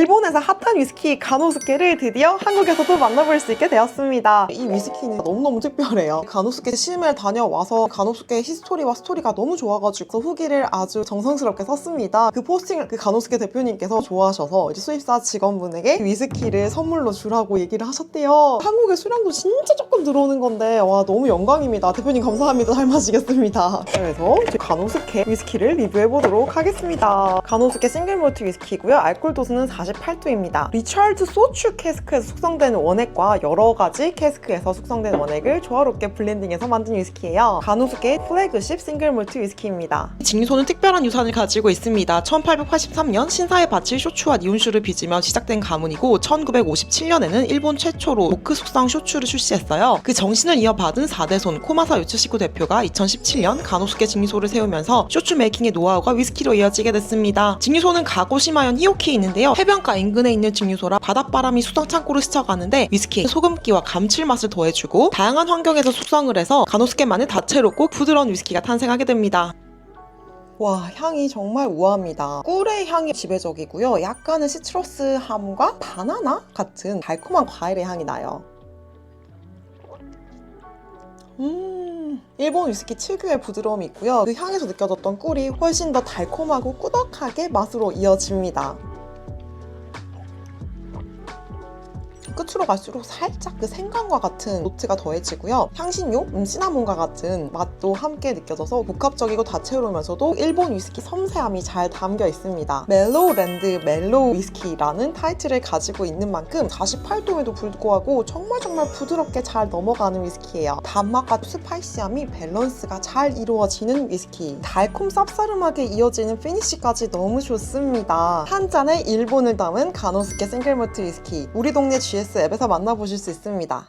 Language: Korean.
일본에서 핫한 위스키 가노스케를 드디어 한국에서도 만나볼 수 있게 되었습니다. 이 위스키는 너무너무 특별해요. 가노스케 심을 다녀와서 가노스케 히스토리와 스토리가 너무 좋아가지고 후기를 아주 정성스럽게 썼습니다. 그 포스팅을 그 가노스케 대표님께서 좋아하셔서 이제 수입사 직원분에게 위스키를 선물로 주라고 얘기를 하셨대요. 한국에 수량도 진짜 조금 들어오는 건데 와 너무 영광입니다. 대표님 감사합니다. 잘 마시겠습니다. 그래서 가노스케 위스키를 리뷰해보도록 하겠습니다. 가노스케 싱글몰트 위스키고요. 알코올 도수는 48도입니다. 리차드 소추 캐스크에서 숙성된 원액과 여러 가지 캐스크에서 숙성된 원액을 조화롭게 블렌딩해서 만든 위스키예요. 가노스케 플래그십 싱글 몰트 위스키입니다. 징소는 특별한 유산을 가지고 있습니다. 1883년 신사에 바칠 쇼추와 니온슈를 빚으며 시작된 가문이고 1957년에는 일본 최초로 오크 숙성 쇼추를 출시했어요. 그 정신을 이어받은 4대손 코마사 요츠시코 대표가 2017년 가노스케 징소를 세우면서 쇼추 메이킹의 노하우가 위스키로 이어지게 됐습니다. 징유소는 가고시마현 히오키에 있는데요. 해변가 인근에 있는 징유소라 바닷바람이 수성 창고를 스쳐가는데 위스키에 소금기와 감칠맛을 더해주고 다양한 환경에서 숙성을 해서 가노스케만의 다채롭고 부드러운 위스키가 탄생하게 됩니다. 와 향이 정말 우아합니다. 꿀의 향이 지배적이고요. 약간의 시트러스함과 바나나 같은 달콤한 과일의 향이 나요. 음, 일본 위스키 특유의 부드러움이 있고요. 그 향에서 느껴졌던 꿀이 훨씬 더 달콤하고 꾸덕하게 맛으로 이어집니다. 끝으로 갈수록 살짝 그 생강과 같은 노트가 더해지고요. 향신료, 음, 시나몬과 같은 맛도 함께 느껴져서 복합적이고 다채로우면서도 일본 위스키 섬세함이 잘 담겨 있습니다. 멜로우랜드 멜로우 위스키라는 타이틀을 가지고 있는 만큼 48도에도 불구하고 정말 정말 부드럽게 잘 넘어가는 위스키예요. 단맛과 스파이시함이 밸런스가 잘 이루어지는 위스키. 달콤 쌉싸름하게 이어지는 피니쉬까지 너무 좋습니다. 한 잔에 일본을 담은 가노스케 싱글모트 위스키. 우리 동네 GS 앱에서 만나보실 수 있습니다.